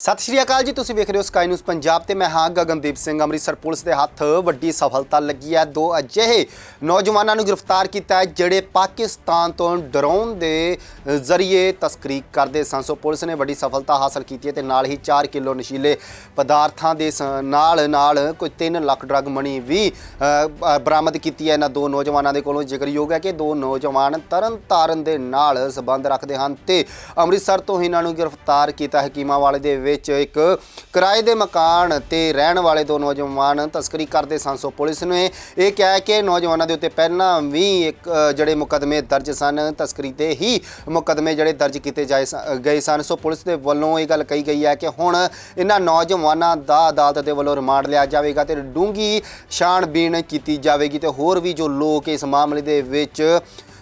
ਸਤਿ ਸ਼੍ਰੀ ਅਕਾਲ ਜੀ, ਤੁਸੀਂ ਵੇਖ ਰਹੇ ਹੋ ਸਕਾਈ ਨਿਊਜ਼ ਪੰਜਾਬ ਤੇ ਮੈਂ ਹਾਂ ਗਗਨਦੀਪ ਸਿੰਘ। ਅੰਮ੍ਰਿਤਸਰ ਪੁਲਿਸ ਦੇ ਹੱਥ ਵੱਡੀ ਸਫਲਤਾ ਲੱਗੀ ਹੈ। ਦੋ ਅਜਿਹੇ ਨੌਜਵਾਨਾਂ ਨੂੰ ਗ੍ਰਿਫਤਾਰ ਕੀਤਾ ਹੈ, ਜਿਹੜੇ ਪਾਕਿਸਤਾਨ ਤੋਂ ਡਰੋਨ ਦੇ ਜ਼ਰੀਏ ਤਸਕਰੀ ਕਰਦੇ ਸਨ। ਸੋ ਪੁਲਿਸ ਨੇ ਵੱਡੀ ਸਫਲਤਾ ਹਾਸਲ ਕੀਤੀ ਹੈ ਤੇ ਨਾਲ ਹੀ 4 ਕਿਲੋ ਨਸ਼ੀਲੇ ਪਦਾਰਥਾਂ ਦੇ ਸ- ਨਾਲ ਨਾਲ ਕੋਈ 3 ਲੱਖ ਡਰੱਗ ਮਣੀ ਵੀ ਬਰਾਮਦ ਕੀਤੀ ਹੈ। ਇਹਨਾਂ ਦੋ ਨੌਜਵਾਨਾਂ ਦੇ ਕੋਲੋਂ ਜ਼ਿਕਰਯੋਗ ਹੈ ਕਿ ਦੋ ਨੌਜਵਾਨ ਤਰਨਤਾਰਨ ਦੇ ਨਾਲ ਸਬੰਧ ਰੱਖਦੇ ਹਨ ਤੇ ਅੰਮ੍ਰਿਤਸਰ ਤੋਂ ਹੀ ਇਹਨਾਂ ਨੂੰ ਗ੍ਰਿਫਤਾਰ ਕੀਤਾ ਹਕੀਮਾਂ ਵਾਲੇ ਦੇ ਵਿੱਚ ਇੱਕ ਕਿਰਾਏ ਦੇ ਮਕਾਨ ਤੇ ਰਹਿਣ ਵਾਲੇ ਦੋ ਨੌਜਵਾਨ ਤਸਕਰੀ ਕਰਦੇ ਸਨ। ਸੋ ਪੁਲਿਸ ਨੇ ਇਹ ਕਿਹਾ ਕਿ ਨੌਜਵਾਨਾਂ ਦੇ ਉੱਤੇ ਪਹਿਲਾਂ ਵੀ ਇੱਕ ਜਿਹੜੇ ਮੁਕਦਮੇ ਦਰਜ ਸਨ, ਤਸਕਰੀ ਦੇ ਹੀ ਮੁਕਦਮੇ ਜਿਹੜੇ ਦਰਜ ਕੀਤੇ ਜਾਏ ਸ- ਗਏ ਸਨ। ਸੋ ਪੁਲਿਸ ਦੇ ਵੱਲੋਂ ਇਹ ਗੱਲ ਕਹੀ ਗਈ ਹੈ ਕਿ ਹੁਣ ਇਹਨਾਂ ਨੌਜਵਾਨਾਂ ਦਾ ਅਦਾਲਤ ਦੇ ਵੱਲੋਂ ਰਿਮਾਂਡ ਲਿਆ ਜਾਵੇਗਾ ਤੇ ਡੂੰਗੀ ਛਾਣਬੀਣ ਕੀਤੀ ਜਾਵੇਗੀ ਤੇ ਹੋਰ ਵੀ ਜੋ ਲੋਕ ਇਸ ਮਾਮਲੇ ਦੇ ਵਿੱਚ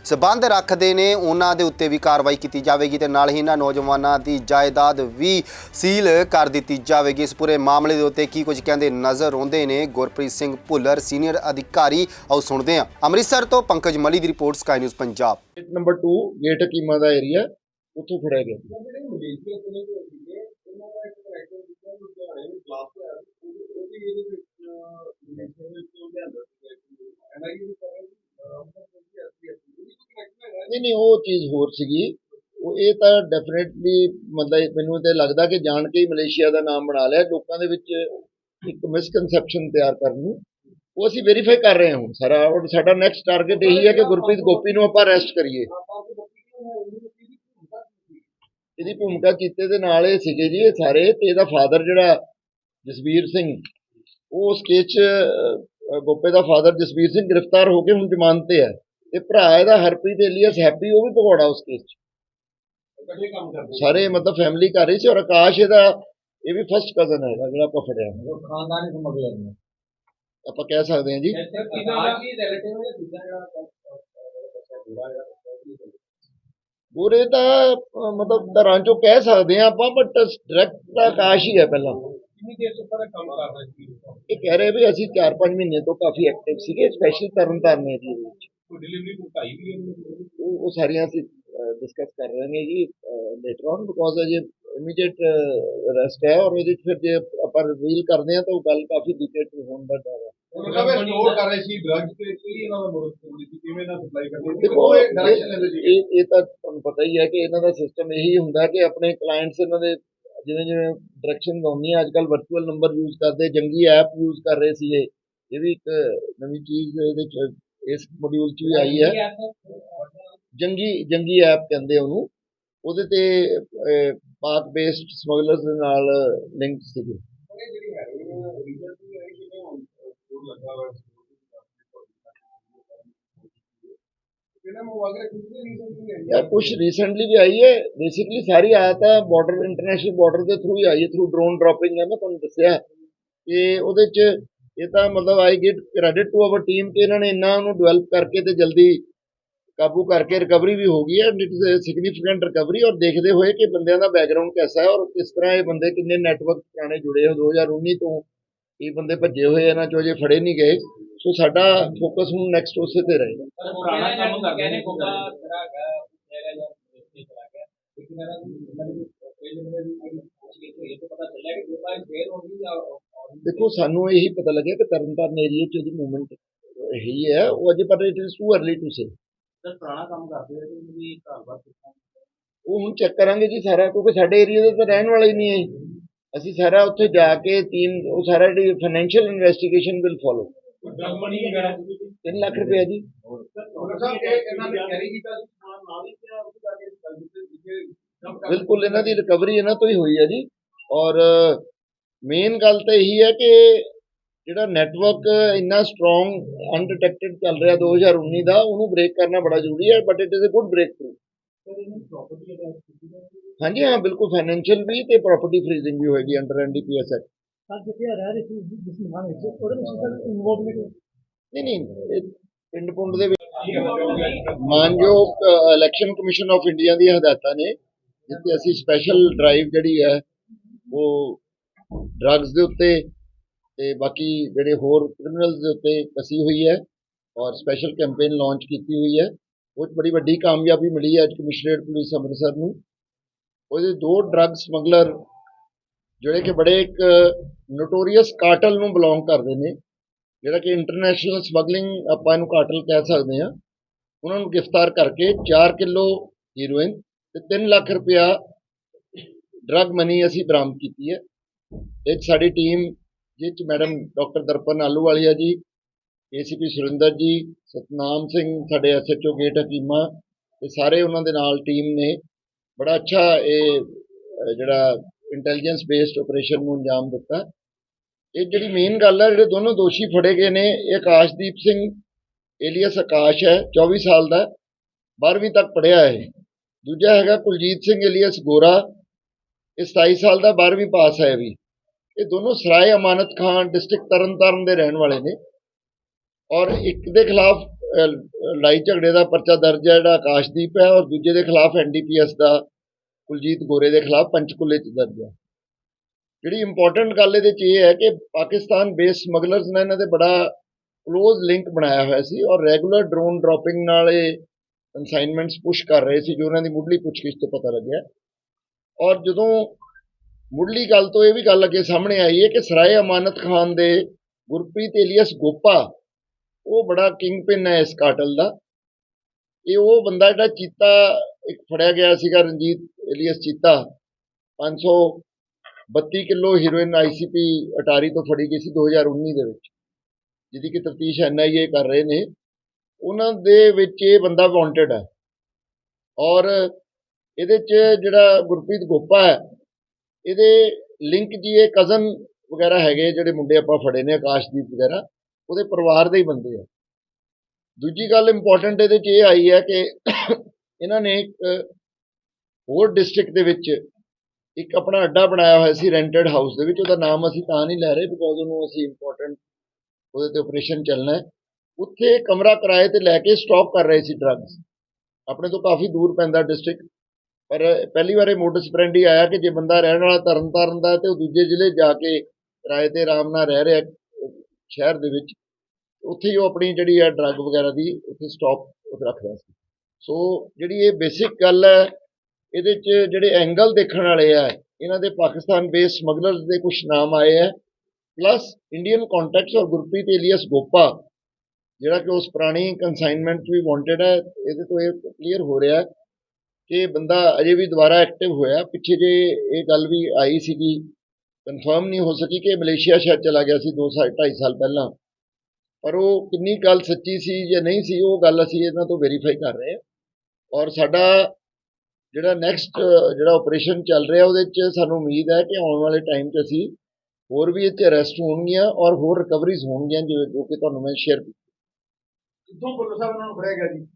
ਸਬੰਧ ਰੱਖਦੇ ਨੇ ਉਹਨਾਂ ਦੇ ਉੱਤੇ ਵੀ ਕਾਰਵਾਈ ਕੀਤੀ ਜਾਵੇਗੀ ਤੇ ਨਾਲ ਹੀ ਇਹਨਾਂ ਨੌਜਵਾਨਾਂ ਦੀ ਜਾਇਦਾਦ ਵੀ ਸੀਲ ਕਰ ਦਿੱਤੀ ਜਾਵੇਗੀ। ਇਸ ਪੂਰੇ ਮਾਮਲੇ ਦੇ ਉੱਤੇ ਕੀ ਕੁਝ ਕਹਿੰਦੇ ਨਜ਼ਰ ਆਉਂਦੇ ਨੇ ਗੁਰਪ੍ਰੀਤ ਸਿੰਘ ਭੁੱਲਰ ਸੀਨੀਅਰ ਅਧਿਕਾਰੀ। ਆਓ ਸੁਣਦੇ ਹਾਂ। ਅੰਮ੍ਰਿਤਸਰ ਤੋਂ ਪੰਕਜ ਮਲੀ ਦੀ report Sky News Punjab. Number 2 gate Hakima ਦਾ ਏਰੀਆ ਉੱਥੋਂ ਫੜਿਆ ਗਿਆ। ਜਿਹੜੇ ਮਲੇਸ਼ੀਆ ਤੋਂ ਨੇ ਸੀਗੇ ਉਹਨਾਂ ਦਾ ਇੱਕ ਕਰੈਕਟਰ ਜਿਹੜਾ ਲੁਧਿਆਣੇ ਨੂੰ ਕਲਾਸ ਤੇ ਆਇਆ ਸੀ ਉਹ ਉਹ ਵੀ ਇਹਦੇ ਵਿੱਚ ਮਲੇਸ਼ੀਆ ਦੇ ਵਿੱਚੋਂ ਲਿਆਂਦਾ ਸੀ ਐਨਆਈਏ ਦੀ ਤਰ੍ਹਾਂ ਉਹਨਾਂ ਦਾ ਵੀ ਐਸਪੀ ਐਸਪੀ ਉਹ ਕਰੈਕਟਰ ਹੈਗਾ ਨਹੀਂ ਨਹੀਂ, ਉਹ ਚੀਜ਼ ਹੋਰ ਸੀਗੀ। ਉਹ ਇਹ ਤਾਂ ਡੈਫੀਨਿਟਲੀ ਮਤਲਬ ਮੈਨੂੰ ਤੇ ਲੱਗਦਾ ਕਿ ਜਾਣ ਕੇ ਹੀ ਮਲੇਸ਼ੀਆ ਦਾ ਨਾਮ ਬਣਾ ਲਿਆ, ਲੋਕਾਂ ਦੇ ਵਿੱਚ ਇੱਕ ਮਿਸਕਨਸੈਪਸ਼ਨ ਤਿਆਰ ਕਰਨ ਉਹ ਅਸੀਂ ਵੈਰੀਫਾਈ ਕਰ ਰਹੇ ਹਾਂ ਹੁਣ ਸਾਰਾ। ਔਰ ਸਾਡਾ ਨੈਕਸਟ ਟਾਰਗੇਟ ਇਹੀ ਹੈ ਕਿ ਗੁਰਪ੍ਰੀਤ ਗੋਪੀ ਨੂੰ ਆਪਾਂ ਅਰੈਸਟ ਕਰੀਏ। ਇਹਦੀ ਭੂਮਿਕਾ ਕੀਤੇ ਦੇ ਨਾਲ ਇਹ ਸੀਗੇ ਜੀ, ਇਹ ਸਾਰੇ। ਤੇ ਇਹਦਾ ਫਾਦਰ ਜਿਹੜਾ ਜਸਵੀਰ ਸਿੰਘ, ਉਹ ਉਸ ਕੇਸ 'ਚ ਗੋਪੇ ਦਾ ਫਾਦਰ ਜਸਵੀਰ ਸਿੰਘ ਗ੍ਰਿਫਤਾਰ ਹੋ ਕੇ ਹੁਣ ਜ਼ਮਾਨਤ ਤੇ ਹੈ। ਤੇ ਭਰਾ ਇਹਦਾ ਹਰਪ੍ਰੀਤ ਏਲੀਅਸ ਹੈਪੀ ਉਹ ਵੀ ਭਗੌੜਾ ਉਸ ਕੇਸ 'ਚ। ਇਕੱਠੇ ਕੰਮ ਕਰਦੇ ਸਾਰੇ ਮਤਲਬ ਫੈਮਿਲੀ ਘਰ ਹੀ ਸੀ ਔਰ ਆਕਾਸ਼ ਇਹਦਾ ਇਹ ਵੀ ਫਸਟ ਕਜ਼ਨ ਹੈਗਾ ਜਿਹੜਾ ਆਪਾਂ ਫੜਿਆ ਉਹ ਖਾਨਦਾਨੀ ਸਮਗਲਰ ਨੇ। ਆਪਾਂ ਕਹਿ ਸਕਦੇ ਹਾਂ ਜੀ। ਹੈ ਹੈ ਪੂਰੇ ਤਾਂ ਮਤਲਬ ਤਰ੍ਹਾਂ ਚੋਂ ਕਹਿ ਸਕਦੇ ਹਾਂ ਆਪਾਂ ਬਟ ਡਾਇਰੈਕਟ ਤਾਂ ਆਕਾਸ਼ ਹੀ ਹੈ ਪਹਿਲਾਂ। ਕਿੰਨੀ ਦੇਰ ਤੋਂ ਪਹਿਲਾਂ ਕੰਮ ਕਰਦਾ ਸੀ? ਇਹ ਕਹਿ ਰਹੇ ਵੀ ਅਸੀਂ 4-5 ਮਹੀਨੇ ਤੋਂ ਕਾਫੀ ਐਕਟਿਵ ਸੀਗੇ ਸਪੈਸ਼ਲ ਤਰਨਤਾਰਨ ਏਰੀਆ ਦੇ ਵਿੱਚ। ਕੋਈ ਡਿਲੀਵਰੀ ਭੁਗਤਾਈ ਵੀ ਉਹਨੇ ਉਹ ਉਹ ਸਾਰੀਆਂ ਅਸੀਂ ਡਿਸਕਸ ਕਰ ਰਹੇ ਹਾਂ ਜੀ ਲੇਟਰ ਔਨ ਬਿਕੋਜ਼ ਅਜੇ ਇਮੀਡੀਏਟ ਅਰੈਸਟ ਹੈ ਔਰ ਉਹਦੇ 'ਚ ਫਿਰ ਜੇ ਆਪਾਂ ਰਿਵੀਲ ਕਰਦੇ ਹਾਂ ਤਾਂ ਉਹ ਗੱਲ ਕਾਫੀ ਡਿਟੇਲ ਹੋਣ ਦਾ ਡਰ ਹੈ। ਉਹਨਾਂ ਦਾ ਸਟੋਰ ਕਰ ਰਹੇ ਸੀ ਡਰੱਗਸ ਤੇ ਕੀ ਇਹਨਾਂ ਦਾ ਮੋਰਸ ਸੀ ਕਿਵੇਂ ਨਾ ਸਪਲਾਈ ਕਰਦੇ ਸੀ? ਦੇਖੋ ਉਹ ਡਾਇਰੈਕਸ਼ਨ ਲੈਂਦੇ ਸੀ ਇਹ ਇਹ ਤਾਂ ਤੁਹਾਨੂੰ ਪਤਾ ਹੀ ਹੈ ਕਿ ਇਹਨਾਂ ਦਾ ਸਿਸਟਮ ਇਹੀ ਹੁੰਦਾ ਕਿ ਆਪਣੇ ਕਲਾਇੰਟਸ ਇਹਨਾਂ ਦੇ ਜਿਵੇਂ ਜਿਵੇਂ ਡਾਇਰੈਕਸ਼ਨ ਆਉਂਦੀਆਂ ਅੱਜ ਕੱਲ ਵਰਚੁਅਲ ਨੰਬਰ ਯੂਜ਼ ਕਰਦੇ ਜੰਗੀ ਐਪ ਯੂਜ਼ ਕਰ ਰਹੇ ਸੀ ਇਹ ਇਹ ਵੀ ਇੱਕ ਨਵੀਂ ਚੀਜ਼ ਇਹਦੇ ਚ ਇਸ ਮੋਡਿਊਲ 'ਚ ਵੀ ਆਈ ਹੈ। ਜੰਗੀ ਜੰਗੀ ਐਪ ਕਹਿੰਦੇ ਉਹਨੂੰ। ਉਹਦੇ ਤੇ ਪਾਕ ਬੇਸਡ ਸਮਗਲਰਸ ਦੇ ਨਾਲ ਲਿੰਕ ਸੀਗੇ। ਇਹ ਯਾਰ ਕੁਝ ਰੀਸੈਂਟਲੀ ਵੀ ਆਈ ਹੈ। ਬੇਸਿਕਲੀ ਸਾਰੀ ਆਇਆ ਤਾਂ ਬਾਰਡਰ ਇੰਟਰਨੈਸ਼ਨਲ ਬਾਰਡਰ ਦੇ ਥਰੂ ਹੀ ਆਈ ਹੈ ਥਰੂ ਡਰੋਨ ਡ੍ਰੌਪਿੰਗ ਹੈ। ਮੈਂ ਤੁਹਾਨੂੰ ਦੱਸਿਆ ਕਿ ਉਹਦੇ ਚ ਇਹ ਤਾਂ ਮਤਲਬ I give credit to our team ਕਿ ਇਹਨਾਂ ਨੇ ਇੰਨਾ ਉਹਨੂੰ ਡਿਵੈਲਪ ਕਰਕੇ ਤੇ ਜਲਦੀ ਕਾਬੂ ਕਰਕੇ ਰਿਕਵਰੀ ਵੀ ਹੋ ਗਈ ਹੈ it is a significant recovery ਔਰ ਦੇਖਦੇ ਹੋਏ ਕਿ ਬੰਦਿਆਂ ਦਾ ਬੈਕਗ੍ਰਾਉਂਡ ਕਿਹਦਾ ਹੈ ਔਰ ਕਿਸ ਤਰ੍ਹਾਂ ਇਹ ਬੰਦੇ ਕਿੰਨੇ ਨੈਟਵਰਕ ਪੁਰਾਣੇ ਜੁੜੇ ਹੋ 2019 ਤੋਂ ਇਹ ਬੰਦੇ ਭੱਜੇ ਹੋਏ ਇਹਨਾਂ ਚੋਂ ਜੇ ਫੜੇ ਨਹੀਂ ਗਏ, ਸੋ ਸਾਡਾ ਫੋਕਸ ਹੁਣ ਨੈਕਸਟ ਉਸੇ ਤੇ ਰਹੇਗਾ ਪੁਰਾਣਾ ਕੰਮ ਕਰਦੇ ਨੇ ਕੋਕਾ ਜਿਹੜਾ ਹੈਗਾ ਹੈਗਾ ਜਾਂ ਇੱਥੇ ਚਲਾ ਗਿਆ ਲੇਕਿਨ ਇਹਨਾਂ ਦੀ ਇਹਨਾਂ ਦੀ ਪ੍ਰੀਲਿਮਿਨਰੀ ਜਿਹੜੀ ਪੁੱਛਗਿੱਛ ਹੋਈ ਹੈ ਤਾਂ ਪਤਾ ਚੱਲਿਆ ਕਿ ਕੋਕਾ ਫੇਰ ਹੋ ਜਾਂ ਦੇਖੋ ਸਾਨੂੰ ਇਹੀ ਪਤਾ ਲੱਗਿਆ ਕਿ ਤਰਨਤਾਰਨ ਏਰੀਆ 'ਚ ਉਹਦੀ ਮੂਵਮੈਂਟ ਇਹੀ ਹੈ ਉਹ ਅਜੇ ਪਰ it is too early to say sir ਪੁਰਾਣਾ ਕੰਮ ਕਰਦੇ ਰਹੇ ਕਿ ਵੀ ਘਰ ਬਾਰ ਕਿੱਥਾਂ ਉਹ ਹੁਣ ਚੈੱਕ ਕਰਾਂਗੇ ਜੀ ਸਾਰਾ ਕਿਉਂਕਿ ਸਾਡੇ ਏਰੀਆ ਦੇ ਤਾਂ ਰਹਿਣ ਵਾਲਾ ਹੀ ਨਹੀਂ ਹੈ ਅਸੀਂ ਸਾਰਾ ਉੱਥੇ ਜਾ ਕੇ ਟੀਮ ਉਹ ਸਾਰਾ ਜਿਹੜੀ financial investigation will follow drug money ਵਗੈਰਾ 3 ਲੱਖ ਰੁਪਏ ਜੀ। ਡਾਕਟਰ ਸਾਹਿਬ ਇਹ ਇਹਨਾਂ ਨੇ ਕੈਰੀ ਕੀਤਾ ਸੀ ਸਮਾਨ ਨਾਲ ਹੀ ਜਾਂ ਉਹ ਜਾ ਕੇ ਗੱਲ ਦਿੱਤੇ ਜਿੱਥੇ ਕੰਮ ਕਰ ਬਿਲਕੁਲ ਇਹਨਾਂ ਦੀ ਰਿਕਵਰੀ ਇਹਨਾਂ ਤੋਂ ਹੀ ਹੋਈ ਹੈ ਜੀ। ਔਰ ਮੇਨ ਗੱਲ ਤਾਂ ਇਹੀ ਹੈ ਕਿ ਜਿਹੜਾ ਨੈਟਵਰਕ ਇੰਨਾ ਸਟਰੋਂਗ ਅਨਡਿਟੈਕਟਡ ਚੱਲ ਰਿਹਾ 2019 ਦਾ ਉਹਨੂੰ ਬ੍ਰੇਕ ਕਰਨਾ ਬੜਾ ਜ਼ਰੂਰੀ ਹੈ but it is a good breakthrough ਹਾਂਜੀ ਹਾਂ ਬਿਲਕੁਲ ਫਾਈਨੈਂਸ਼ੀਅਲ ਵੀ ਤੇ ਪ੍ਰਾਪਰਟੀ ਫਰੀਜ਼ਿੰਗ ਵੀ ਹੋਏਗੀ ਅੰਡਰ ਐਨਡੀਪੀਐਸ ਐਕਟ ਸਰ ਜਿੱਥੇ ਰਹਿ ਰਹੇ ਸੀ ਜਿਸ ਨਿਮਾਨ ਵਿੱਚ ਉਹਦੇ ਵਿੱਚ ਸਰ ਇਨਵੋਲਵਮੈਂਟ ਨਹੀਂ ਨਹੀਂ ਪਿੰਡ ਪੁੰਡ ਦੇ ਵਿੱਚ ਮਾਨਯੋਗ ਇਲੈਕਸ਼ਨ ਕਮਿਸ਼ਨ ਆਫ ਇੰਡੀਆ ਦੀਆਂ ਹਦਾਇਤਾਂ ਨੇ ਜਿੱਥੇ ਅਸੀਂ ਸਪੈਸ਼ਲ ਡਰਾਈਵ ਜਿਹੜੀ ਹੈ ਉਹ ਡਰੱਗਸ ਦੇ ਉੱਤੇ ਤੇ ਬਾਕੀ ਜਿਹੜੇ ਹੋਰ ਕ੍ਰਿਮੀਨਲਸ ਦੇ ਉੱਤੇ ਕਸੀ ਹੋਈ ਹੈ ਔਰ ਸਪੈਸ਼ਲ ਕੈਂਪੇਨ ਲਾਂਚ ਕੀਤੀ ਹੋਈ ਹੈ। ਉਹ 'ਚ ਬੜੀ ਵੱਡੀ ਕਾਮਯਾਬੀ ਮਿਲੀ ਹੈ ਅੱਜ ਕਮਿਸ਼ਨਰੇਟ ਪੁਲਿਸ ਅੰਮ੍ਰਿਤਸਰ ਨੂੰ। ਉਹਦੇ ਦੋ ਡਰੱਗ ਸਮਗਲਰ ਜਿਹੜੇ ਕਿ ਬੜੇ ਇੱਕ ਨੋਟੋਰੀਅਸ ਕਾਰਟਲ ਨੂੰ ਬਿਲੋਂਗ ਕਰਦੇ ਨੇ, ਜਿਹੜਾ ਕਿ ਇੰਟਰਨੈਸ਼ਨਲ ਸਮਗਲਿੰਗ ਆਪਾਂ ਇਹਨੂੰ ਕਾਰਟਲ ਕਹਿ ਸਕਦੇ ਹਾਂ। ਉਹਨਾਂ ਨੂੰ ਗ੍ਰਿਫਤਾਰ ਕਰਕੇ 4 ਕਿਲੋ ਹੀਰੋਇਨ ਤੇ 3 ਲੱਖ ਰੁਪਇਆ ਡਰੱਗ ਮਨੀ ਅਸੀਂ ਬਰਾਮਦ ਕੀਤੀ ਹੈ। ਇਹ ਸਾਡੀ ਟੀਮ ਜਿਸ 'ਚ madam doctor Darpan Ahluwalia ji, ACP Surinder ਜੀ, ਸਤਨਾਮ ਸਿੰਘ, ਸਾਡੇ ਐਸਐਚਓ ਗੇਟ ਹਕੀਮਾ ਤੇ ਸਾਰੇ ਉਹਨਾਂ ਦੇ ਨਾਲ ਟੀਮ ਨੇ। ਬੜਾ ਅੱਛਾ ਇਹ ਜਿਹੜਾ ਇੰਟੈਲੀਜੈਂਸ ਬੇਸਡ ਆਪਰੇਸ਼ਨ ਨੂੰ ਅੰਜਾਮ ਦਿੱਤਾ। ਇਹ ਜਿਹੜੀ ਮੇਨ ਗੱਲ ਹੈ ਜਿਹੜੇ ਦੋਨੋਂ ਦੋਸ਼ੀ ਫੜੇ ਗਏ ਨੇ, ਇਹ ਆਕਾਸ਼ਦੀਪ ਸਿੰਘ, ਏਲੀਅਸ ਆਕਾਸ਼ ਹੈ 24 ਸਾਲ ਦਾ 12ਵੀਂ ਤੱਕ ਪੜ੍ਹਿਆ ਹੈ। ਦੂਜਾ ਹੈਗਾ ਕੁਲਜੀਤ ਸਿੰਘ, ਏਲੀਅਸ ਗੋਰਾ, ਇਹ 27 ਸਾਲ ਦਾ 12ਵੀਂ ਪਾਸ ਹੈ ਵੀ। ਇਹ ਦੋਨੋਂ ਸਰਾਏ ਅਮਾਨਤ ਖਾਨ ਡਿਸਟ੍ਰਿਕਟ ਤਰਨਤਾਰਨ ਦੇ ਰਹਿਣ ਵਾਲੇ ਨੇ। ਔਰ ਇੱਕ ਦੇ ਖਿਲਾਫ ਲੜਾਈ ਝਗੜੇ ਦਾ ਪਰਚਾ ਦਰਜ ਹੈ, ਜਿਹੜਾ ਆਕਾਸ਼ਦੀਪ ਹੈ, ਔਰ ਦੂਜੇ ਦੇ ਖਿਲਾਫ ਐਨਡੀਪੀਐਸ ਦਾ, ਕੁਲਜੀਤ ਗੋਰੇ ਦੇ ਖਿਲਾਫ ਪੰਚਕੂਲੇ ਚ ਦਰਜ ਹੈ। ਜਿਹੜੀ ਇੰਪੋਰਟੈਂਟ ਗੱਲ ਇਹਦੇ ਚ ਇਹ ਹੈ ਕਿ ਪਾਕਿਸਤਾਨ ਬੇਸ ਸਮਗਲਰਸ ਨੇ ਇਹਨਾਂ ਦੇ ਬੜਾ ਕਲੋਜ਼ ਲਿੰਕ ਬਣਾਇਆ ਹੋਇਆ ਸੀ ਔਰ ਰੈਗੂਲਰ ਡਰੋਨ ਡ੍ਰੌਪਿੰਗ ਨਾਲ ਇਹ ਕਨਸਾਈਨਮੈਂਟਸ ਪੁਸ਼ ਕਰ ਰਹੇ ਸੀ, ਜੋ ਉਹਨਾਂ ਦੀ ਮੁੱਢਲੀ ਪੁੱਛਗਿੱਛ ਤੋਂ ਪਤਾ ਲੱਗਿਆ। ਔਰ ਜਦੋਂ ਮੁੱਢਲੀ ਗੱਲ ਤੋਂ ਇਹ ਵੀ ਗੱਲ ਅੱਗੇ ਸਾਹਮਣੇ ਆਈ ਹੈ ਕਿ ਸਰਾਏ ਅਮਾਨਤ ਖਾਨ ਦੇ ਗੁਰਪ੍ਰੀਤ ਏਲੀਅਸ ਗੋਪਾ, ਉਹ ਬੜਾ ਕਿੰਗ ਪਿਨ ਹੈ ਇਸ ਕਾਟਲ ਦਾ। ਇਹ ਉਹ ਬੰਦਾ ਜਿਹੜਾ ਚੀਤਾ, ਇੱਕ ਫੜਿਆ ਗਿਆ ਸੀਗਾ Ranjit alias Cheeta. 532 kilo heroin ICP Attari ਤੋਂ ਫੜੀ ਗਈ ਸੀ 2019 ਦੇ ਵਿੱਚ, ਜਿਹਦੀ ਕਿ ਤਫਤੀਸ਼ ਐਨਆਈਏ ਕਰ ਰਹੇ ਨੇ। ਉਹਨਾਂ ਦੇ ਵਿੱਚ ਇਹ ਬੰਦਾ ਵਾਂਟਡ ਹੈ। ਔਰ ਇਹਦੇ 'ਚ ਜਿਹੜਾ ਗੁਰਪ੍ਰੀਤ ਗੋਪਾ ਹੈ ਇਹਦੇ ਲਿੰਕ ਜੀ ਇਹ ਕਜ਼ਨ ਵਗੈਰਾ ਹੈਗੇ ਜਿਹੜੇ ਮੁੰਡੇ ਆਪਾਂ ਫੜੇ ਨੇ, ਆਕਾਸ਼ਦੀਪ ਵਗੈਰਾ, ਉਹਦੇ ਪਰਿਵਾਰ ਦੇ ਹੀ ਬੰਦੇ ਆ। ਦੂਜੀ ਗੱਲ ਇੰਪੋਰਟੈਂਟ ਇਹਦੇ 'ਚ ਇਹ ਆਈ ਹੈ ਕਿ ਇਹਨਾਂ ਨੇ ਇੱਕ ਹੋਰ ਡਿਸਟ੍ਰਿਕਟ ਦੇ ਵਿੱਚ ਇੱਕ ਆਪਣਾ ਅੱਡਾ ਬਣਾਇਆ ਹੋਇਆ ਸੀ ਰੈਂਟਡ ਹਾਊਸ ਦੇ ਵਿੱਚ, ਉਹਦਾ ਨਾਮ ਅਸੀਂ ਤਾਂ ਨਹੀਂ ਲੈ ਰਹੇ ਬਿਕੋਜ਼ ਉਹਨੂੰ ਅਸੀਂ ਇੰਪੋਰਟੈਂਟ ਉਹਦੇ ਤੇ ਆਪਰੇਸ਼ਨ ਚੱਲਣਾ ਹੈ। ਉੱਥੇ ਕਮਰਾ ਕਿਰਾਏ ਤੇ ਲੈ ਕੇ ਸਟਾਕ ਕਰ ਰਹੇ ਸੀ ਡਰੱਗਸ ਆਪਣੇ ਤੋਂ ਕਾਫੀ ਦੂਰ ਪੈਂਦਾ ਡਿਸਟ੍ਰਿਕਟ ਪਰ ਪਹਿਲੀ ਵਾਰ ਇਹ ਮੋਟਰ ਹੀ ਆਇਆ ਕਿ ਜੇ ਬੰਦਾ ਰਹਿਣ ਵਾਲਾ ਤਰਨਤਾਰਨ ਦਾ ਹੈ ਤੇ ਉਹ ਦੂਜੇ ਜ਼ਿਲ੍ਹੇ ਜਾ ਕੇ ਕਿਰਾਏ ਤੇ ਆਰਾਮ ਨਾਲ ਰਹਿ ਰਿਹਾ ਸ਼ਹਿਰ ਦੇ ਵਿੱਚ, ਉੱਥੇ ਹੀ ਉਹ ਆਪਣੀ ਜਿਹੜੀ ਹੈ ਡਰੱਗ ਵਗੈਰਾ ਦੀ ਉੱਥੇ ਸਟਾਕ ਉੱਥੇ ਰੱਖਦਾ ਸੀ। ਸੋ ਜਿਹੜੀ ਇਹ ਬੇਸਿਕ ਗੱਲ ਹੈ, ਇਹਦੇ 'ਚ ਜਿਹੜੇ ਐਂਗਲ ਦੇਖਣ ਵਾਲੇ ਆ, ਇਹਨਾਂ ਦੇ ਪਾਕਿਸਤਾਨ ਬੇਸ ਸਮਗਲਰਸ ਦੇ ਕੁਝ ਨਾਮ ਆਏ ਹੈ ਪਲੱਸ ਇੰਡੀਅਨ ਕੰਟੈਕਟਸ ਔਰ ਗੁਰਪ੍ਰੀਤ ਏਲੀਅਸ ਗੋਪਾ ਜਿਹੜਾ ਕਿ ਉਸ ਪੁਰਾਣੀ ਕਨਸਾਈਨਮੈਂਟ ਵੀ ਵਾਂਟਡ ਹੈ, ਇਹਦੇ ਤੋਂ ਇਹ ਕਲੀਅਰ ਹੋ ਰਿਹਾ ਹੈ। ਕਿ ਬੰਦਾ ਅਜੇ ਵੀ ਦੁਬਾਰਾ ਐਕਟਿਵ ਹੋਇਆ, ਪਿੱਛੇ ਜੇ ਇਹ ਗੱਲ ਵੀ ਆਈ ਸੀਗੀ ਕਨਫਰਮ ਨਹੀਂ ਹੋ ਸਕੀ ਕਿ ਮਲੇਸ਼ੀਆ ਸ਼ਾਇਦ ਚਲਾ ਗਿਆ ਸੀ 2 ਸਾਲ 2.5 ਸਾਲ ਪਹਿਲਾਂ। ਪਰ ਉਹ ਕਿੰਨੀ ਗੱਲ ਸੱਚੀ ਸੀ ਜਾਂ ਨਹੀਂ ਸੀ, ਉਹ ਗੱਲ ਅਸੀਂ ਇਹਨਾਂ ਤੋਂ ਵੈਰੀਫਾਈ ਕਰ ਰਹੇ ਹਾਂ। ਔਰ ਸਾਡਾ ਜਿਹੜਾ ਨੈਕਸਟ ਜਿਹੜਾ ਆਪਰੇਸ਼ਨ ਚੱਲ ਰਿਹਾ, ਉਹਦੇ 'ਚ ਸਾਨੂੰ ਉਮੀਦ ਹੈ ਕਿ ਆਉਣ ਵਾਲੇ ਟਾਈਮ 'ਚ ਅਸੀਂ ਹੋਰ ਵੀ ਇਹ 'ਚ ਅਰੈਸਟ ਹੋਣਗੀਆਂ ਔਰ ਹੋਰ ਰਿਕਵਰੀਜ਼ ਹੋਣਗੀਆਂ ਜੋ ਜੋ ਕਿ ਤੁਹਾਨੂੰ ਮੈਂ ਸ਼ੇਅਰ ਕਿੱਥੋਂ ਪੁਲਿਸ ਸਾਹਿਬ ਉਹਨਾਂ ਨੂੰ ਫੜਿਆ ਗਿਆ ਜੀ?